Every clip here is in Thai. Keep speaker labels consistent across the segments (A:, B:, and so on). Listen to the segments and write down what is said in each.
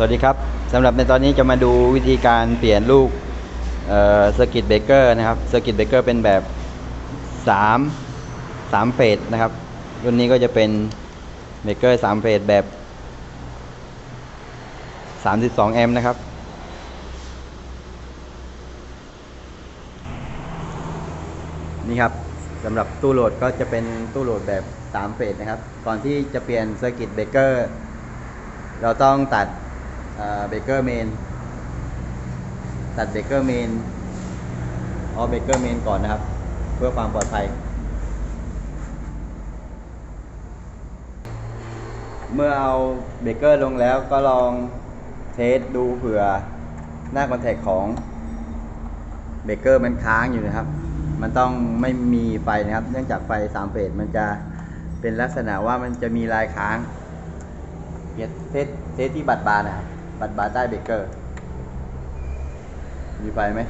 A: สวัสดีครับสำหรับในตอนนี้จะมาดูวิธีการเปลี่ยนลูกเซอร์กิตเบเกอร์นะครับเซอร์กิตเบเกอร์เป็นแบบ 3 3เฟสนะครับ รุ่นนี้ก็จะเป็นเบเกอร์3เฟสแบบ 32 แอมป์นะครับ นี่ครับสำหรับตู้โหลดก็จะเป็นตู้โหลดแบบ 3 เฟสนะครับ ก่อนที่จะเปลี่ยนเซอร์กิตเบเกอร์เราต้องตัด เบเกอร์เมนตัดเบเกอร์เมนออเบเกอร์เมนก่อนนะครับ เพื่อความปลอดภัย เมื่อเอาเบเกอร์ลงแล้วก็ลองเทสดูเผื่อหน้าคอนแทคของเบเกอร์มันค้างอยู่นะครับ มันต้องไม่มีไฟนะครับ เนื่องจากไฟสามเฟสมันจะเป็นลักษณะว่ามันจะมีลายค้างเทสเทสที่บัตรบาร์นะครับ บัตรบาร์ใต้เบเกอร์ มีไฟไหม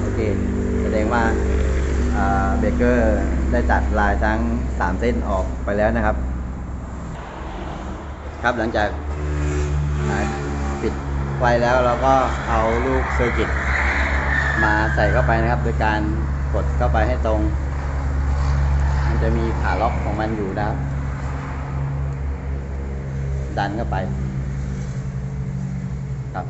A: โอเค แสดงว่าเบเกอร์ได้ตัดลายทั้ง 3 เส้นออกไปแล้วนะครับ ครับหลังจากปิดไฟแล้วเราก็เอาลูกเซอร์กิตมาใส่เข้าไปนะครับ โดยการกดเข้าไปให้ตรง มันจะมีขาล็อกของมันอยู่นะครับ ดันเข้าไปครับ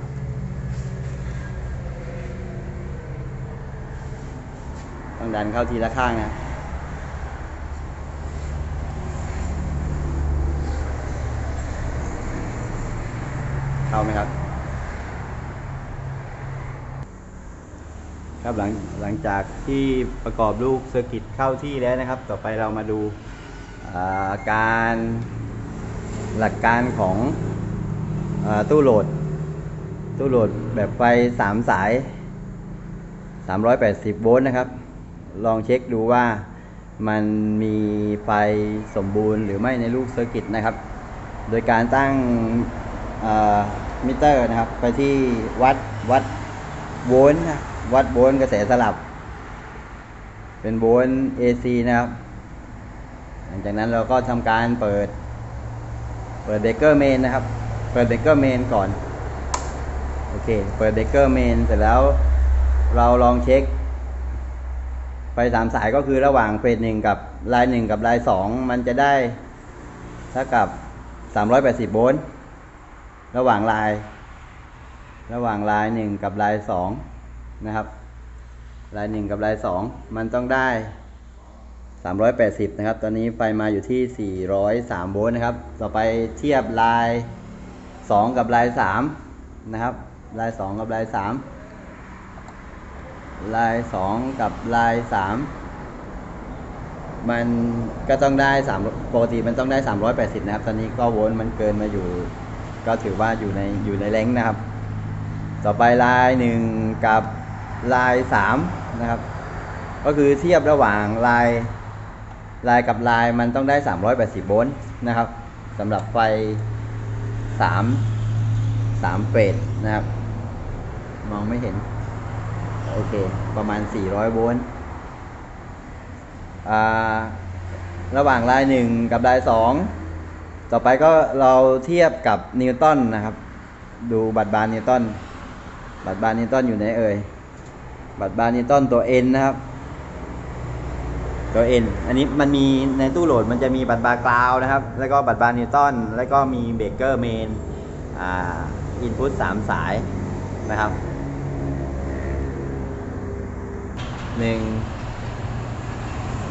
A: ต้องดันเข้าทีละข้างนะเข้าไหมครับ ครับหลังหลังจากที่ประกอบลูกเซอร์กิตเข้าที่แล้วนะครับ ต่อไปเรามาดูาการ หลักการของอตู้โหลด ตู้โหลดแบบไฟ 3 สาย 380 โวลต์นะครับ ลองเช็คดูว่ามันมีไฟสมบูรณ์หรือไม่ในลูกเซอร์กิตนะครับ โดยการตั้งมิเตอร์นะครับ ไปที่วัดวัดโวลต์วัดโวลต์กระแสสลับ เป็นโวลต์ AC นะครับ หลังจากนั้นเราก็ทำการเปิด เปิดเบเกอร์เมนนะครับ เปิดเบเกอร์เมนก่อน โอเค เปิดเบเกอร์เมนเสร็จแล้ว เราลองเช็คไฟสามสายก็คือระหว่างเฟสหนึ่งกับลายหนึ่งกับลายสองมันจะได้เท่ากับ380โวลต์ระหว่างลาย ระหว่างลายหนึ่งกับลายสองนะครับ ลายหนึ่งกับลายสองมันต้องได้ 380 นะครับ ตอนนี้ไฟมาอยู่ที่ 403 โวลต์นะครับ ต่อไปเทียบลาย 2 กับลาย 3 นะครับ ลาย 2 กับลาย 3 ลาย 2 กับลาย 3 มันก็ต้องได้ 3 ปกติมันต้องได้ 380 นะครับ ตอนนี้ก็โวลต์มันเกินมาอยู่ ก็ถือว่าอยู่ในอยู่ในแรงนะครับ ต่อไปลาย 1 กับลาย 3 นะครับ ก็คือเทียบระหว่างลาย ลายกับลายมันต้องได้ 380 โวลต์นะครับสำหรับไฟ 3 3เฟสนะครับ มองไม่เห็น โอเค ประมาณ 400 โวลต์อ่าระหว่างลาย 1 กับลาย 2 ต่อไปก็เราเทียบกับนิวตันนะครับ ดูบัตรบาร์นิวตันบัตรบาร์นิวตันอยู่ไหนเอ่ยบัตรบาร์นิวตันตัว N นะครับ ตัว N อันนี้มันมีในตู้โหลดมันจะมีบัตรบาร์กราวนะครับ แล้วก็บัตรบาร์นิวตันแล้วก็มีเบเกอร์เมนอ่าอินพุตสามสายนะครับหนึ่ง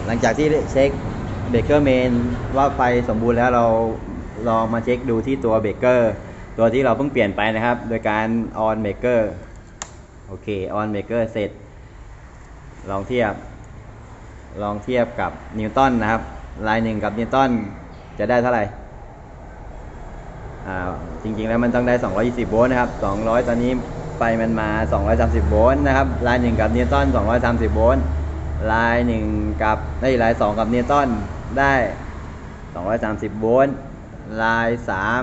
A: หลังจากที่เช็คเบเกอร์เมนว่าไฟสมบูรณ์แล้วเราลองมาเช็คดูที่ตัวเบเกอร์ตัวที่เราเพิ่งเปลี่ยนไปนะครับ โดยการออนเบเกอร์โอเคออนเบเกอร์เสร็จ ลองเทียบ ลองเทียบกับนิวตันนะครับ ลายหนึ่งกับนิวตันจะได้เท่าไหร่อ่าจริงๆแล้วมันต้องได้ 220 โวลต์นะครับ 200 ตอนนี้ไฟมันมา 230 โวลต์นะครับ ลายหนึ่งกับนิวตัน230 โวลต์ ลายหนึ่งกับได้ลายสองกับนิวตันได้ 230 โวลต์ ลายสาม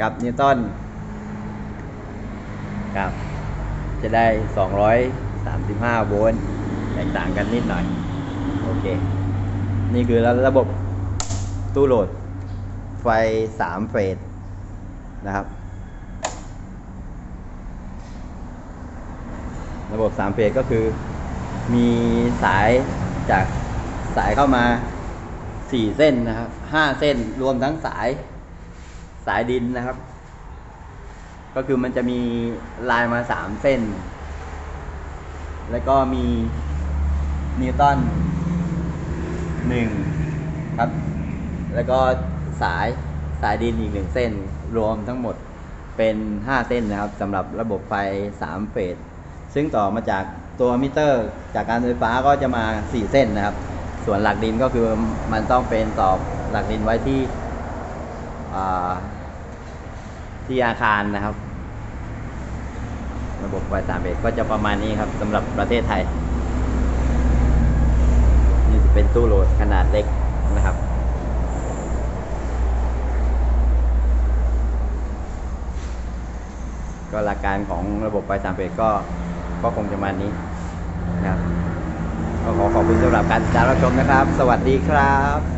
A: กับนิวตันครับ จะได้ 235 โวลต์ แตกต่างกันนิดหน่อย โอเค นี่คือระบบตู้โหลด ไฟสามเฟสนะครับ ระบบสามเฟสก็คือ มีสายจากสายเข้ามาสี่เส้นนะครับห้าเส้นรวมทั้งสายสายดินนะครับ ก็คือมันจะมีลายมาสามเส้น แล้วก็มีนิวตัน หนึ่งครับ แล้วก็สายสายดินอีกหนึ่งเส้นรวมทั้งหมดเป็นห้าเส้นนะครับสำหรับระบบไฟสามเฟส ซึ่งต่อมาจากตัวมิเตอร์ จากการไฟฟ้าก็จะมาสี่เส้นนะครับ ส่วนหลักดินก็คือมันต้องเป็นตอบหลักดินไว้ที่ที่อาคารนะครับ ระบบไฟสามเฟสก็จะประมาณนี้ครับสำหรับประเทศไทย เป็นตู้โหลดขนาดเล็กนะครับ ก็หลักการของระบบไฟสามเฟสก็ก็คงจะมานี้นะครับก็ขอขอบคุณสำหรับการติดตามรับชมนะครับ สวัสดีครับ